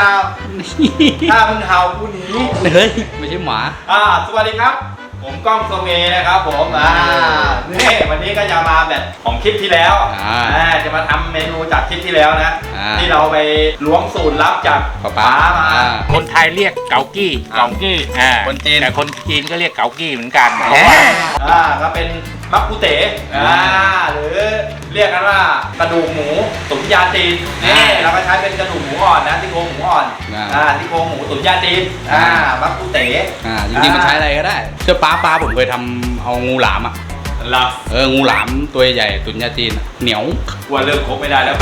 ฮาวนี่ฮาวถ้ามึงเห่ากูหนีเฮ้ยไม่ใช่หมา อ่าสวัสดีครับ ผมก้องโซเมนะครับผมอ่านี่วันนี้ก็จะมาแบบของคลิปที่แล้วอ่า อ่าจะมาทำเมนูจากคลิปที่แล้วนะอ่า ที่เราไปล้วงสูตรลับจากป๊าป๊ามา อ่าคนไทยเรียกเกากี้อ่าเกากี้อ่าคนจีน แต่คนจีนก็เรียกเกากี้เหมือนกันแหมอ่าก็เป็น มักกุเต๋อ่าหรือเรียกกันว่ากระดูกหมูตุ๋นยาจีนนี่อ่าเราก็ใช้เป็นกระดูกหมูอ่อนนะที่โครงหมูอ่อนอ่าอ่าที่โครงหมูตุ๋นยาจีนอ่ามักกุเต๋อ่าจริงๆมันใช้อะไรก็ได้เชื่อป้าป้าผมเคยทำเอางูหลามอะเราเอองูหลามตัวใหญ่ตุนยาจีนอะเหนียวกลัวเลิกคบไม่ได้แล้ว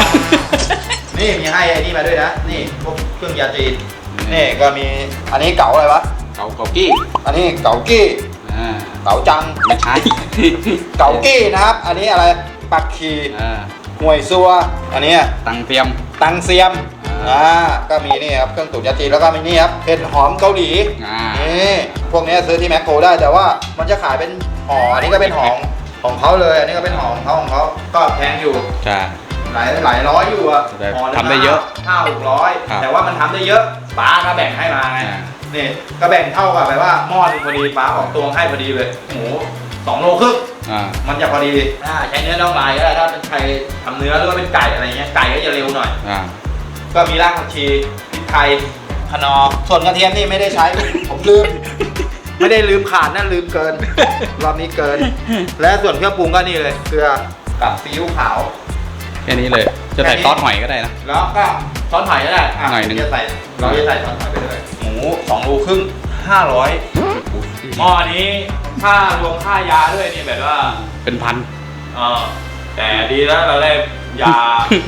นี่มีให้ไอ้นี่มาด้วยนะนี่พวกเครื่องยาจีนนี่ก็มีอันนี้เก๋าอะไรวะเกาเกากี้ อันนี้เก๋ากี้ อ่า เก๋าจัง ไม่ใช่ เก๋ากี้นะครับ อันนี้อะไร ปักคีอ่าห่วยซัว อันนี้ตังเตรียม ตังเซียม อ่า อ่า ก็มีนี่ครับ เครื่องตุ๋นยาจีนแล้วก็มีนี่ครับ เห็ดหอมเกาหลี อ่า นี่พวกนี้ซื้อที่แมคโครได้แต่ว่ามันจะขายเป็นห่ออันนี้ก็เป็นห่อของเขาเลย อันนี้ก็เป็นห่อของเขาของเขาก็แพงอยู่ใช่ หลายหลายร้อยอยู่อะแต่ห่อหนึ่งทำได้เยอะห้าหกร้อยครับแต่ว่ามันทำได้เยอะป้าก็แบ่งให้มาไงอ่า นี่ก็แบ่งเท่ากับแบบว่าหม้อหนึงพอดีป้าออกตวงให้พอดีเลยหมูสองโลครึ่งอ่ามันจะพอดีอ่าใช้เนื้อน่องลายก็ได้ถ้าเป็นใครทำเนื้อหรือว่าเป็นไก่อะไรเงี้ยไก่ก็จะเร็วหน่อย อ่าก็มีรากผักชีพริกไทยคะนอร์ส่วนกระเทียมนี่ไม่ได้ใช้ ผมลืม ไม่ได้ลืมขาดนะลืมเกิน รอบนี้เกิน และส่วนเครื่องปรุงก็นี่เลยเกลือกับซีอิ๊วขาว แค่นี้เลย จะใส่แค่นี้ซอสหอยก็ได้นะ แล้วก็ ช้อนหอยก็ได้ะหน่อยหนึ่งผมจะใส่เราจะใส่ช้อนหอยไปเลยหมูสองโลครึ่งห้าร้อยหม้อนี้ถ้ารวมค่ายาด้วยนี่แบบว่าเป็นพันเออแต่ดีแล้วเราได้ยา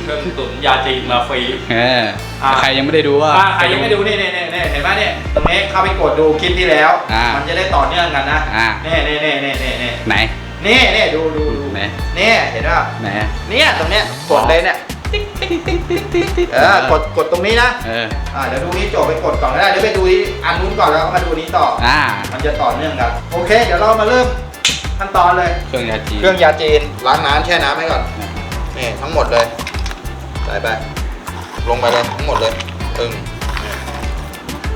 เครื่องตุ๋นยาจีนมาฟรี เอออ่าใครยังไม่ได้ดูว่าอ่าใครยังไม่ดูนี่นี่นี่นี่เห็นไหมเนี่ยตรงนี้เข้าไปกดดูคลิปที่แล้วมันจะได้ต่อเนื่องกันนะอ่า นี่นี่นี่นี่นี่นี่ไหน นี่นี่ดูดูดูไหน นี่เห็นป่ะไหน เนี่ยตรงเนี้ยกดเลยเนี่ย ติ๊กติ๊กติ๊กติ๊กติ๊กติ๊กเออกดกดตรงนี้นะเอออ่าเดี๋ยวดูนี้จบไปกดก่อนก็ได้เดี๋ยวไปดูที่อันนู้นก่อนแล้วก็มาดูนี้ต่ออ่ามันจะต่อเนื่องกันโอเค เดี๋ยวเรามาเริ่มขั้นตอนเลย เครื่องยาจีนเครื่องยาจีนล้างน้ำแช่น้ำให้ก่อนนี่ทั้งหมดเลยใส่ไปลงไปเลยทั้งหมดเลยตึง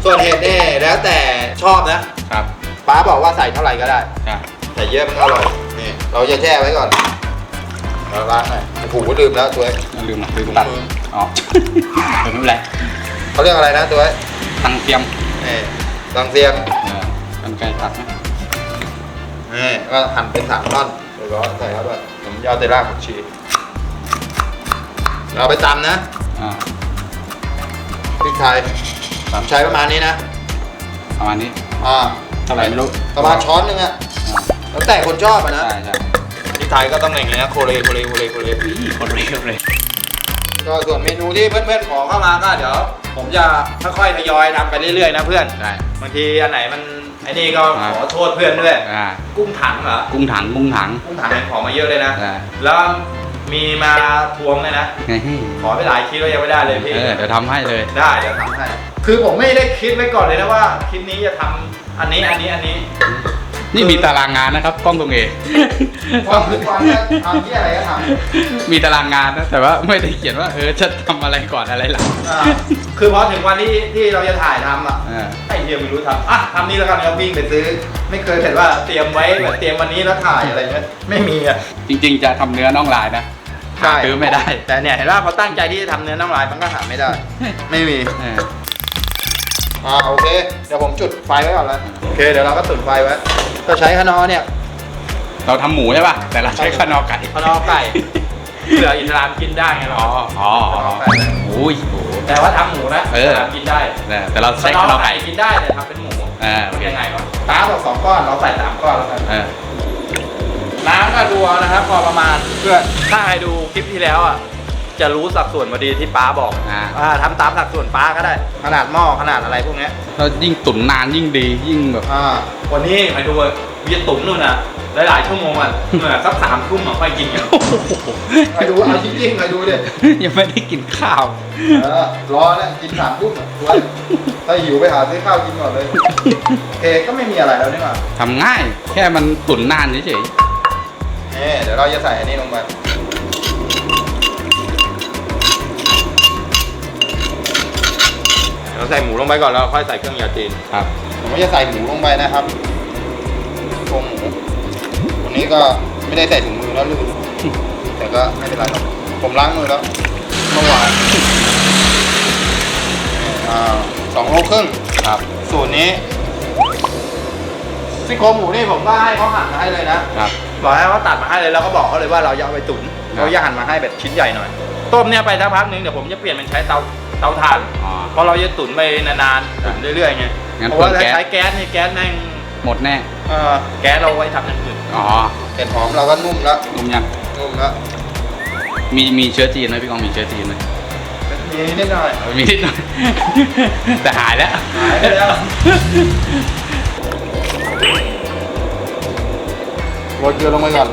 ส่วนเห็ดนี่แล้วแต่ชอบนะครับป้าบอกว่าใส่เท่าไหร่ก็ได้ใช่ใส่เยอะมันอร่อยนี่เราจะแช่ไว้ก่อน เราล้างหน่อยโอ้โหลืมแล้วตัวเอง ลืมนะลืมตัด มือ อ๋อไม่เป็นไรเขาเรียกอะไรนะตัวเองตังเตรียม นี่ตังเซียงเออกันไกลตัดไหมนี่ก็หั่นเป็นสามท่อนเดี๋ยวก็ใส่เข้าไปผมยาวเตล่าผักชีเราไปตำนะอ่าพริกไทยผมใช้ประมาณนี้นะ ประมาณนี้ อ่าเท่าไหร่ไม่รู้ประมาณช้อนหนึงอะอ่าแล้วแต่คนชอบอะนะ ใช่ใช่ พริกไทยก็ต้องอย่างนี้นะโคเลโคเลโคเลโคเลคนเรียบเลยก็ส่วนเมนูที่เพื่อนๆขอเข้ามาก็เดี๋ยวผมจะค่อยๆทยอยทำไปเรื่อยๆนะเพื่อนใช่บางทีอันไหนมันไอ้นี่ก็อ่าขอโทษเพื่อนด้วยอ่า กุ้งถังเหรอกุ้งถังกุ้งถังกุ้งถังขอมาเยอะเลยนะ อ่าแล้วมีมาทวงเลยนะ ไงขอไปหลายคลิปแล้วยังไม่ได้เลยพี่ เออเดี๋ยวทำให้เลย ได้เดี๋ยวทำให้ คือผมไม่ได้คิดไว้ก่อนเลยนะว่าคลิปนี้จะทำอันนี้อันนี้อันนี้ นี่มีตารางงานนะครับ กล้องตรงเอความทุกวันเนี่ยทำที่อะไรก็ทมีตารางงานนะแต่ว่าไม่ได้เขียนว่าเออจะทำอะไรก่อนอะไรหลังำอ่าคือพอถึงวันที่ที่เราจะถ่ายทำอะ อ่า ไอ้เฮียไม่รู้ทำอะทำนี่แล้วกันแล้ววิ่งไปซื้อ ไม่เคยเห็นว่าเตรียมไว้แบบเตรียมวันนี้แล้วถ่ายอะไรเงี้ย ไม่มีอะ จริงๆ จะทำเนื้อน่องลายนะหาซื้อไม่ได้แต่เนี่ยเห็นว่าพอตั้งใจที่จะทำเนื้อน้ำลายมันก็หาไม่ได้ ไม่มี เอออ่าโอเค เดี๋ยวผมจุดไฟไว้ก่อนแล้วโอเค เดี๋ยวเราก็จุดไฟไว้ ก็ใช้ขนอเนี่ย เราทำหมูใช่ป่ะ แต่เราใช้ขนอไก่ขนอไก่เผื่ออิสลามกินได้ไงเราอ๋ออ๋ออ๋ออุ้ยโหแต่ว่าทำหมูนะเออสามกินได้แต่แต่เราใช้ขนอไก่กินได้แต่ทำเป็นหมูอ่าโอเคยังไงวะน้ำบอกสองก้อนเราใส่สามก้อนแล้วกันเออน้ำก็ดูเอานะครับพอประมาณเพื่อถ้าใครดูคลิปที่แล้วอะ จะรู้สัดส่วนพอดีที่ป้าบอกอ่า อ่าทำตามสัดส่วนป้าก็ได้ ขนาดหม้อขนาดอะไรพวกเนี้ยเรายิ่งตุ๋นนานยิ่งดียิ่งแบบ อ่าวันนี้ใครดูอะยีตุ๋มนู่นน่ะหลายๆชั่วโมงอะเหมือนสักสามทุ่มอะค่อยกินกันใครดูเอาจริงๆใครดูดิยังไม่ได้กินข้าว เออรอแล้วกินสามทุ่มอะด้วยถ้าหิวไปหาซื้อข้าวกินก่อนเลยโอเคก็ไม่มีอะไรแล้วนี่หว่าทำง่าย แค่มันตุ๋นนานเฉยนี่เดี๋ยวเราจะใส่อันนี้ลงไป เราใส่หมูลงไปก่อนแล้วค่อยใส่เครื่องยาจีนครับผมก็จะใส่หมูลงไปนะครับโครงหมูวันนี้ก็ไม่ได้ใส่ถุงมือแล้วลืมแต่ก็ไม่เป็นไรหรอกผมล้างมือแล้วเมื่อวานอ่าสองโลครึ่งครับ สูตรนี้ซี่โครงหมูนี่ผมก็ให้เขาหั่นมาให้เลยนะครับ บอกให้เขาตัดมาให้เลยแล้วก็บอกเขาเลยว่าเราจะเอาไปตุ๋นครับเขาจะหั่นมาให้แบบชิ้นใหญ่หน่อย ต้มเนี่ยไปสักพักหนึงเดี๋ยวผมจะเปลี่ยนเป็นใช้เตาเตาถ่านอ๋อ เพราะเราจะตุ๋นไปนานๆตุ๋นเรื่อยๆไงงั้นเพราะว่าเปลืถ้าองแก๊ส ใช้แก๊สเนี่ยแก๊สแม่งหมดแน่ เอ่อแก๊สเราไว้ทำอย่างอื่นอ๋อเห็ดหอมเราก็นุ่มแล้วนุ่มยังนุ่มแล้วมีมีเชื้อจีนไหมพี่กองมีเชื้อจีนไหมมีนิดหน่อย มีนิดหน่อย แต่หายแล้วหายไปแล้ว โรยเกลือลงไปก่อน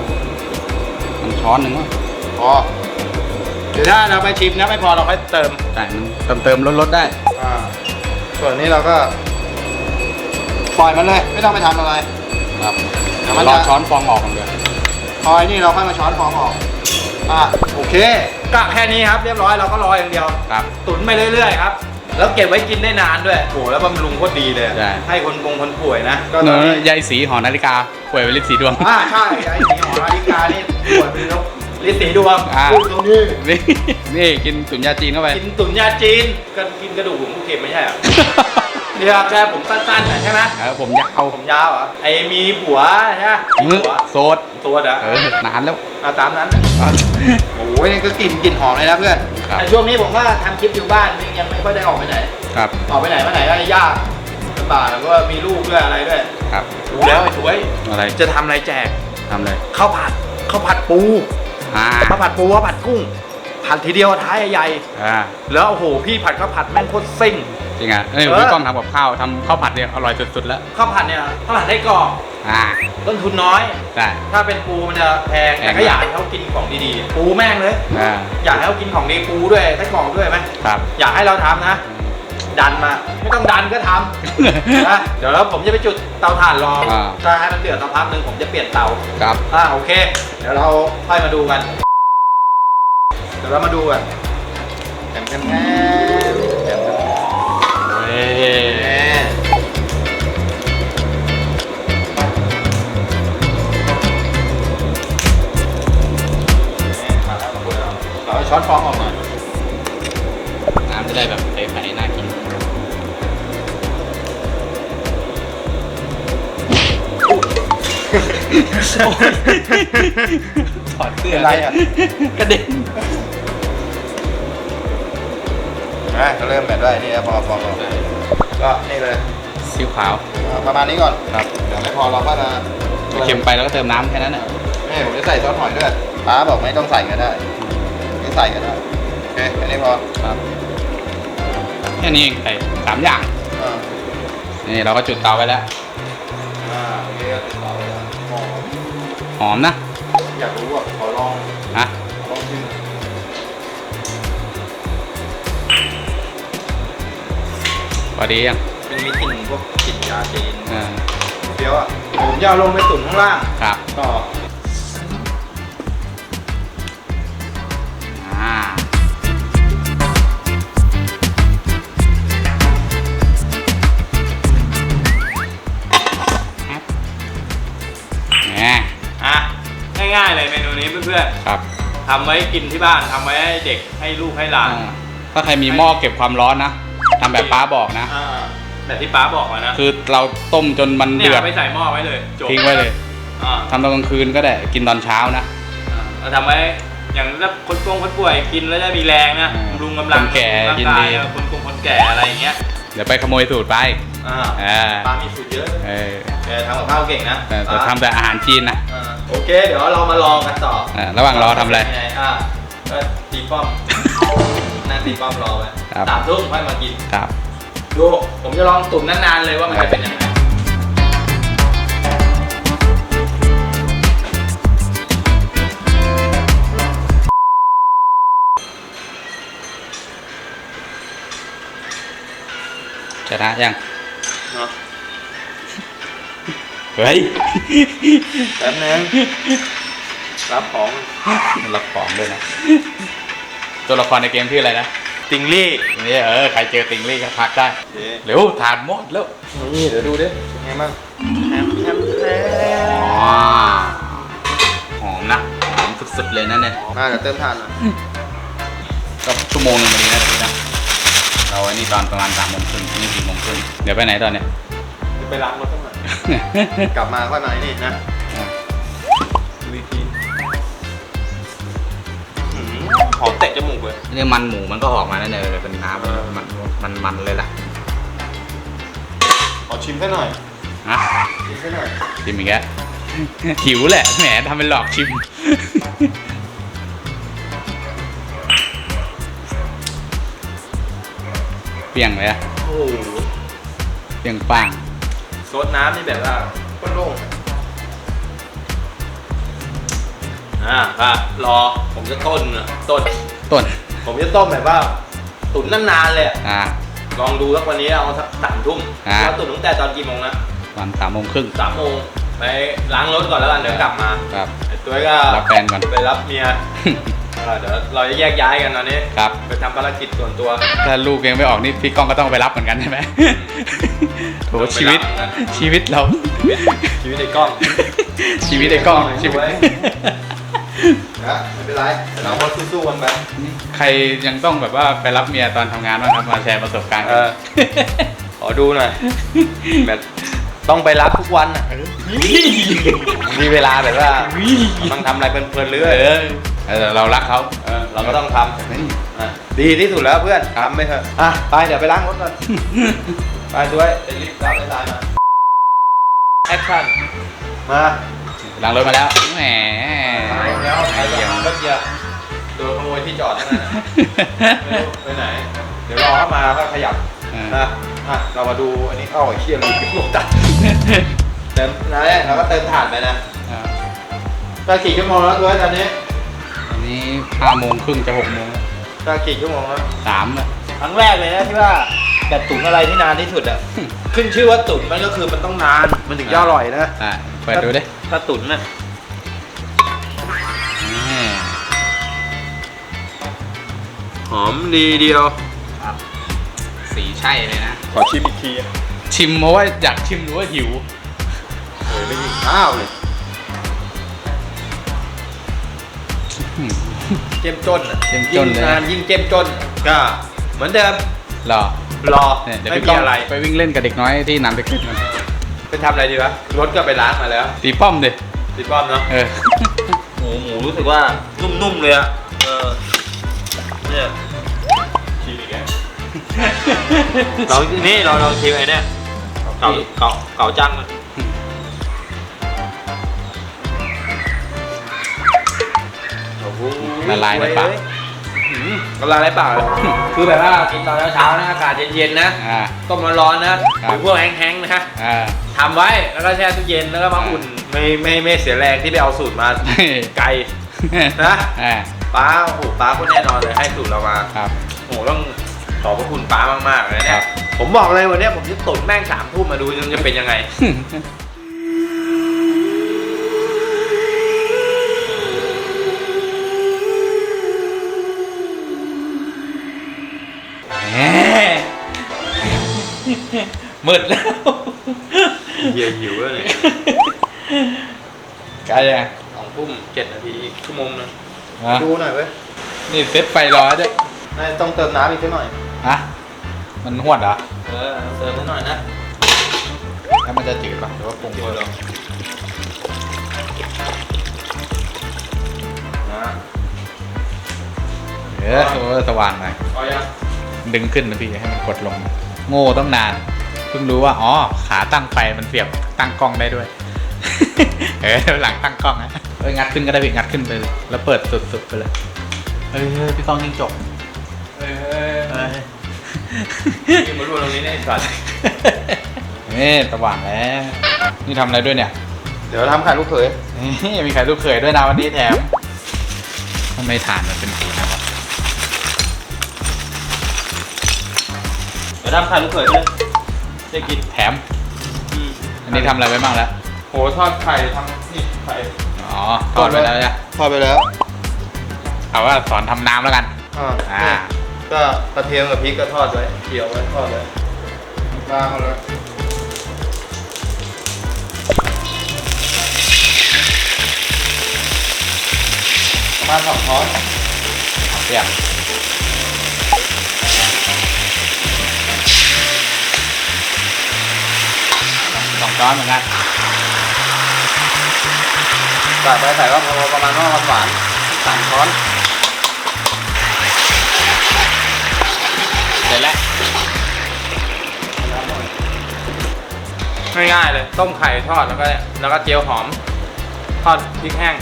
มันช้อนหนึ่งวะพอ เดี๋ยวถ้าเราไปชิมนะไม่พอเราค่อยเติมแต่มันเติมเติมลดลดได้ อ่าส่วนนี้เราก็ปล่อยมันเลย ไม่ต้องไปทำอะไร ครับเดี๋ยวมันรอจะช้อนฟองออกกันเลยพอไอ้นี่เราค่อยมาช้อนฟองออกอะโอเคก็แค่นี้ครับเรียบร้อยเราก็รออย่างเดียว ครับ ตุ๋นไปเรื่อยๆครับ แล้วเก็บไว้กินได้นานด้วยโอ้โหแล้วบำรุงโคตรดีเลยใช่ ให้คนกงคนป่วยนะก็เนอะยายสีหอนาฬิกาป่วยเป็นลิสีดวง อ่าใช่ไอ้สีหอนาฬิกานี่ป่วยเป็นโรค ลิสีดวงอ่า พูดตรงนี้นี่นี่กินตุ๋นยาจีนเข้าไป กินตุ๋นยาจีนก็กินกระดูกหมูเค็มไม่ใช่เหรอนี่ครับแค่ผมสั้นๆน่ะใช่ไหมเออผมอยากเอาผมยาวเหรอไอ้มีผัวใช่ไหมมีมือผัวโซดตัวเด้อเออนานแล้ว เอาตามนั้นโอ้ยนี่ก็กลิ่นกลิ่นหอมเลยนะเพื่อน ครับ แต่ช่วงนี้ผมว่าทำคลิปอยู่บ้านยังไม่ค่อยได้ออกไปไหน ครับ ออกไปไหนมาไหนก็ยากลำบากแล้วก็มีลูกด้วยอะไรด้วยครับดูแล้วไอ้ถวยอะไรจะทำอะไรแจกทำเลยข้าวผัดข้าวผัดปู อ่าข้าวผัดปูข้าวผัดกุ้ง ผัดทีเดียวท้ายใหญ่อ่าๆแล้วโอ้โหพี่ผัดข้าวผัดแม่งโคตรซิ่ง จริงอะเอ้ยเออ พี่ก้องทำกับข้าวทำข้าวผัดเนี่ยอร่อยสุดๆแล้ว ข้าวผัดเนี่ยข้าวผัดได้กรอบอ่าต้นทุนน้อยได้ถ้าเป็นปูมันจะแพงแพงแต่ก็อยากให้เขากินของดีๆ ปูแม่งเลย อ่าอยากให้เขากินของดีปูด้วยไส้กรอกด้วยไหมครับอยากให้เราทำนะ ดันมา ไม่ต้องดันก็ทำนะเดี๋ยวแล้วผมจะไปจุดเตาถ่านรออ่าถ้าให้มันเดือดสักพักหนึ่งผมจะเปลี่ยนเตา ครับ อ่าโอเค เดี๋ยวเราค่อยมาดูกัน เดี๋ยวเรามาดูกันแถมแถมแถมแถมแถมเฮ้ยเราเอาช้อนฟองออกหน่อยน้ำจะได้แบบใสๆน่า ถอดเสื้อเป็นไรอะกระเด็นนะก็เริ่มแบบด้วยนี่นะพอฟองออกก็นี่เลยซีอิ๊วขาวเอาประมาณนี้ก่อนครับเดี๋ยวไม่พอเราก็จะเค็มไปแล้วก็เติมน้ำแค่นั้นแหละนี่ผมจะใส่ซอสหอยด้วยป้าบอกไม่ต้องใส่ก็ได้ไม่ใส่ก็ได้โอเคแค่นี้พอครับแค่นี้เองไอ้สามอย่างอ่านี่เราก็จุดเตาไว้แล้ว อมนะ อยากรู้อะขอลองฮะลองชิมพอดียังมันมีกลิ่นพวกกลิ่นยาจีนเออเปรี้ยวอะผมจะเอาลงไปตุ๋นข้างล่างครับ ต่ออ่ พื่อนครับๆทำไว้กินที่บ้านทำไว้ให้เด็กให้ลูกให้หลาน อ่าถ้าใครมีหม้อเก็บความร้อนนะทำแบบป้าบอกนะ อ่าแบบที่ป้าบอกมานะคือเราต้มจนมันเนี่ยเดือดเอาไปใส่หม้อไว้เลยจบทิ้งไว้เลยอ่าทำตอนกลางคืนก็ได้กินตอนเช้านะเราทำไว้อย่างถ้าคนโกงคนป่วยกินแล้วจะมีแรงนะอืมบำรุงกำลังคนแก่บำรุงร่างกินกาดียอะคนโกงคนแก่อะไรอย่างเงี้ยเดี๋ยวไปขโมยสูตรไปอ่าอ่าป้ามีสูตรเยอะเออแกทำกับข้าวเก่งนะแต่แต่ทำแต่อาหารจีนนะอ่า โอเค เดี๋ยวเรามาลองกันต่ออ่าระหว่างรอทำอะไร ยังงอ่าก็ตีป้อม นั่งตีป้อมรอไว้ครับ สามทุ่มค่อยมากิน ครับ ดู ผมจะลองตุ๋นนานๆเลยว่ามันจะเป็นยังไง ชนะยัง เฮ้ยแป๊บนึงรับของมันรับของด้วยนะ ตัวละครในเกมชื่ออะไรนะตติงลี่นี่เออ ใครเจอติงลี่ก็ทักได้ เร็วทานหมดแล้ว นี่เดี๋ยวดูดิเป็นไงบ้างแฮมแฮมแฮอ๋อหอมนะ หอมสุดๆเลยนะเนี่ยมาเดี๋ยวเติมทานหน่อยก็ชั่วโมงหนึงพอดีนะพี่นะ เราไอ้นี่ตอนประมาณสามโมงครึ่งนี่สี่โมงครึ่งเดี๋ยวไปไหนตอนเนี้ย ไปล้างรถสักหน่อยกลับมาค่อยมาไอ้นี่นะวิธีหอมเตะจมูกเลยนี่มันหมูมันก็ออกมาแล้วเนี่ยเลยเป็นน้ำมันมันมันเลยล่ะขอชิมแค่หน่อย นะชิมแค่หน่อย ชิมอีกแล้วหิวแหละแหมทำเป็นหลอกชิม เปรี้ยงเลยอะโอ้โหเปรี้ยงปัง ซดน้ำนี่แบบว่าก้นโล่งอ่าครับรอผมจะต้นอะต้น ต้น ผมจะต้มแบบว่า ตุ๋นนานๆเลยอะอ่า ลองดูสักวันนี้เอาสักสามทุ่มอ่าแล้วตุ๋นตั้งแต่ตอนกี่โมงนะวันสามโมงครึ่งสามโมงไปล้างรถก่อนแล้วกันเดี๋ยวกลับมาครับไอ้ตัวก็รับแฟนก่อน ไปรับเมีย เออเดี๋ยวเราจะแยกย้ายกันตอนนี้ครับ ไปทำภารกิจส่วนตัว ถ้าลูกยังไม่ออกนี่พี่ก้องก็ต้องไปรับเหมือนกันใช่ไหมโถต้องไปรับชีวิตนะ ชีวิตเรา ชีวิตในกล้อง ชีวิตไอ้กล้องชีชีวิวิตตไว้ นะไม่เป็นไรเราก็สู้ๆกันไป ใครยังต้องแบบว่าไปรับเมียตอนทำงานบ้างครับมาแชร์ประสบการณ์เออขอดูหน่อยแบบต้องไปรับทุกวันอะมีเวลาแบบว่าต้องทำอะไรเพลินๆเรื่อยเออ เออเรารักเขาเออเราก็ต้องทำอะดีที่สุดแล้วเพื่อนทำไปเถอะอะไปเดี๋ยวไปล้างรถก่อน ไปด้วยจะรีบรับเวลามาแอคชั่นมาล้างรถมาแล้วแหมแล้วใครเยี่ยมรถเกียร์โดนขโมยที่จอดนั่นน่ะไม่รู้ไปไหน เดี๋ยวรอเข้ามาก็ขยับเออนะอะเรามาดูอันนี้เอ้าไอ้เชี่ยลืมปิดลูกตัดเติมนะเราก็เติมถ่านไปนะอ่าก็กี่ชั่วโมงแล้วด้วยตอนนี้อั นนี้ห้าโมงครึ่งจะหกโมงก็กี่ชั่วโมงแล้วสามแล้วครั้งแรกเลยนะที่ว่าแต่ตุ๋นอะไรที่นานที่สุดอะ ขึ้นชื่อว่าตุ๋นมันก็คือมันต้องนาน มันถึงจะอร่อยนะอะเปิดดูดิ ถ้าตุ๋นน่ะแหมหอมดีเดียวครับสีใช่เลยนะ ขอชิมอีกที ชิมเพราะว่าอยากชิมหรือว่าหิวเฮ้ยไม่กินข้าวเลย เจ้มจนอะเจ้มจนเลย ยิ่งนานยิ่งเจ้มจน ก็เหมือนเดิมรอรอเนี่ยเดี๋ยวไม่พี่มีก้องอะไร ไปวิ่งเล่นกับเด็กน้อยที่นำไปขึ้นกันไปทำอะไรดีวะรถก็ไปล้างมาแล้วตีป้อมดิติดป้อมเนาะเออ หมูหมูรู้สึกว่านุ่มๆเลยอะเออเนี่ยชิมอีกแล้วลองนี่เราลองชิมไอ้เนี่ยเก่าเก่าเก่าจัง ละลายในปากอืมละลายในปากเลยคือแบบว่ากินตอนเช้าๆนะอากาศเย็นๆนะอ่า ต้มร้อนๆนะหรือพวกแห้งๆนะอ่า ทำไว้แล้วก็แช่ตู้เย็นแล้วก็มาอุ่นไม่ไม่ไม่เสียแรงที่ไปเอาสูตรมาไกลนะอ่าป้าโอ้โหป้าคนแน่นอนเลยให้สูตรเรามาครับโอ้โหต้องขอบพระคุณป้ามากๆเลยครัเนี่ยบผมบอกเลยวันเนี้ยผมจะตุ่นแม่งสามทุ่มมาดูมันจะเป็นยังไง มืดแล้วเฮียหิวแล้วเนี่ยใกล้ยังไงสองทุ่มเจ็ดนาทีอีกชั่วโมงนึงฮะดูหน่อยเว้ยนี่เซ็ตไฟรอด้วยน่าจะต้องเติมน้ำอีกสักหน่อย ฮะมันหวดเหรอเออเติมสักหน่อยนะแล้วมันจะจืดป่ะหรือว่าปรุงเดี๋ยวเพิ่มเรานะเออโอ้สว่างหน่อยเอายังดึงขึ้นนะพี่ให้มันกดลง โง่ต้องนานเพิ่งรู้ว่าอ๋อขาตั้งไฟมันเสียบตั้งกล้องได้ด้วย เออหลังตั้งกล้องนะเอ้ยงัดขึ้นก็ได้พี่งัดขึ้นไปเลยแล้วเปิดสุดๆไปเลยเฮ้ยเฮ้ยพี่กล้องยิงจบเฮ้ยเฮ้ยเฮ้ยนี่มาดูตรงนี้เนี่ยไอ้สัตว์นี่สว่างแล้วนี่ทำอะไรด้วยเนี่ย เดี๋ยวทำไข่ลูกเขยนี่มีไข่ลูกเขยด้วยนะวันนี้แถมทำไมฐานมันเป็นสีนะครับ ดี๋ยวทำไข่ลูกเขยด้วยได้กินแถมอันนี้ทำอะไรไว้บ้างแล้ว โหทอดไข่ทำนี่ไข่อ๋อทอดไปแล้วจ้ะทอดไปแล้วเอาว่าสอนทำน้ำแล้วกัน อ่าอ่าไปก็กระเทียมกับพริกก็ทอดไว้เกี่ยวไว้ทอดไว้วางเอาเลยประมาณสองช้อนเสียบสอง ช้อนเหมือนกันใส่ไปใส่ก็พอประมาณว่าหวานๆสามช้อน เสร็จแล้ว ง่ายๆเลย ต้มไข่ทอดแล้วก็แล้วก็เจียวหอม ทอดพริกแห้ง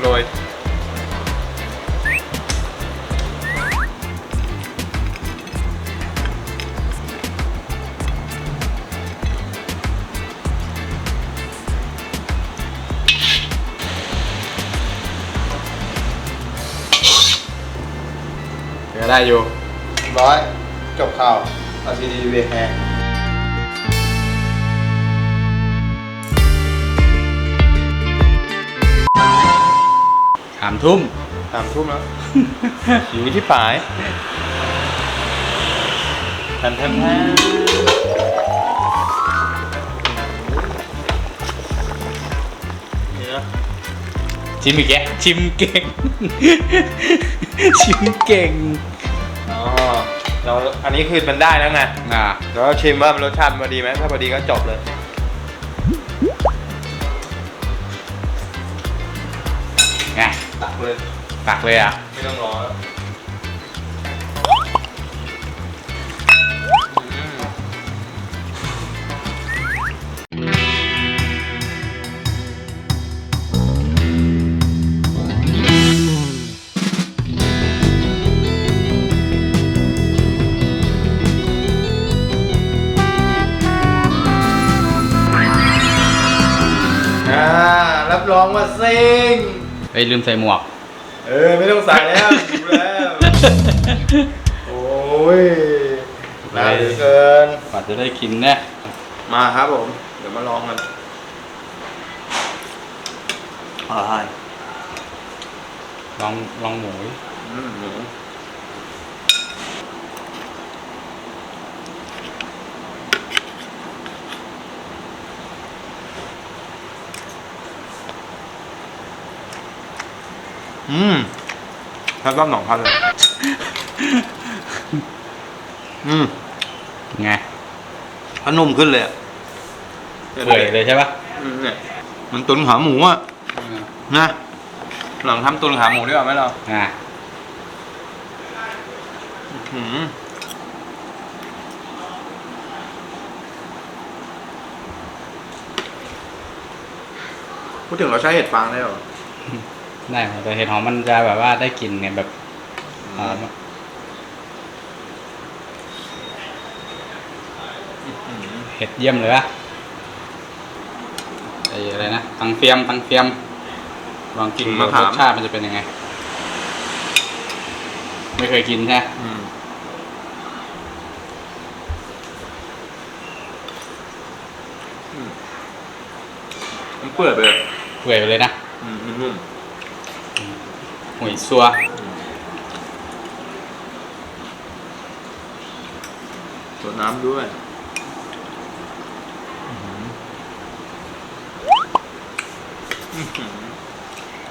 โรย ได้อยู่ ร้อยจบข่าวเอาซีดีเวแฮสามทุ่ม สามทุ่มแล้ว อยู่ที่ปลายแทนแทนแทนนี่นะชิมอีกแกะชิมเก่ง ชิมเก่งอ๋อ เราอันนี้คือมันได้แล้วไงอ่าแล้วชิมว่ามันรสชาติมันพอดีไหมถ้าพอดีก็จบเลย ไงตักเลยตักเลยอะ ไม่ต้องรอแล้ว รับรองว่าซิงเฮ้ยลืมใส่หมวก เออไม่ต้องใส่แล้วดูแล้วโอ้ยน่าเหลือเกินกว่าจะได้กินเนี่ยมาครับผม เดี๋ยวมาลองกันอ่าใช่ลองลองหมูดิอืมหมู อืมถ้ารอบหนองพันเลย อืมไงพนุ่มขึ้นเลยอะเปื่อยเลยใช่ปะอืมเนี่ยมันตุนขาหมูอะ นะหลังทำตุนขาหมูดีกว่าไหมเราอ่าหืมพูดถึงเราใช้เห็ดฟางได้หรอ ได้ครับแต่เห็ดหอมมันจะแบบว่าได้กลิ่นเนี่ยแบบหอมอะเห็ดเยี่ยมเลยปะไอ้อะไรนะตังเฟียมตังเฟียมลองกินอืมดูมะขาม รสชาติมันจะเป็นยังไง ไม่เคยกินใช่ไหมอืมอืมมันเปื่อยไปเลยเปื่อยไปเลยนะ อืมนุ่ม หวยซัวตัวน้ำด้วย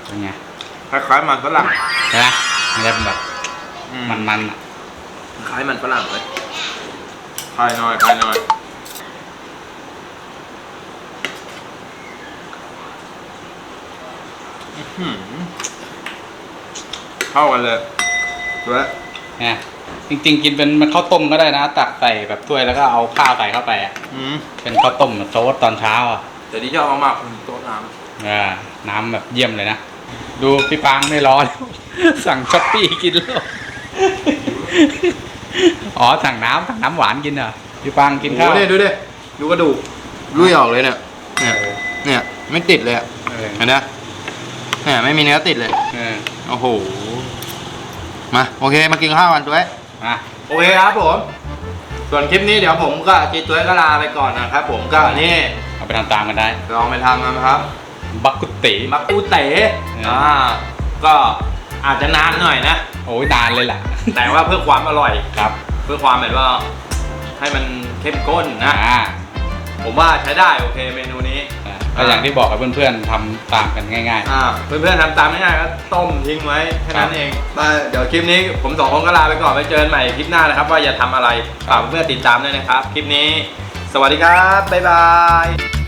เป็นไงคล้ายๆมันฝรั่งใช่ไหมมันจะเป็นแบบอืมันๆอะคล้ายมันฝรั่งเลยคลายหน่อยคลายหน่อยอื้อหือ เข้ากันเลยด้วยเนี่ยจริง ๆ กินเป็นมันข้าวต้มก็ได้นะ ตักใส่แบบถ้วยแล้วก็เอาข้าวใส่เข้าไปอะอืมเป็นข้าวต้มโซดตอนเช้าอะแต่ที่ชอบมากๆคือโต๊ะน้อ่าน้ำแบบเยี่ยมเลยนะ ดูพี่ปางไม่รอแล้ว สั่งช้อปปี้กินแล้ว อ๋อสั่งน้ำสั่งน้ำหวานกินเหรอพี่ปางำกินข้าวโอ้โหเนี่ยดูดิดูกระดูกลุยออกเลยเนี่ยเนี่ย เนี่ย ไม่ติดเลยอะเออเห็นไหมเนี่ยไม่มีเนื้อติดเลย เออโอ้โห มา โอเค มากินข้าวกันด้วยมาโอเคครับผม ส่วนคลิปนี้เดี๋ยวผมก็จีตัวก็ลาไปก่อนนะครับผมก็นี่เอาไปทำตามกันได้ ลองไปทำกันนะครับ บักกุติมักอูเต๋เอออ่อ่าก็อาจจะนานหน่อยนะ โอ้ยนานเลยแหละแต่ว่าเพื่อความอร่อย ครับ เพื่อความแบบว่าให้มันเข้มข้นนะ อ่า ผมว่าใช้ได้โอเคเมนูนี้ ก็อย่างที่บอกกับเพื่อนๆทำตามกันง่าย อ่าเพื่อนๆทำตามง่ายๆก็ต้มทิ้งไว้แค่นั้นครับเองมาเดี๋ยวคลิปนี้ผมสองคนก็ลาไปก่อนไปเจอกันใหม่คลิปหน้านะครับ ว่าจะทำอะไรฝากเพื่อนๆติดตามด้วยนะครับ คลิปนี้ สวัสดีครับ บ๊ายบาย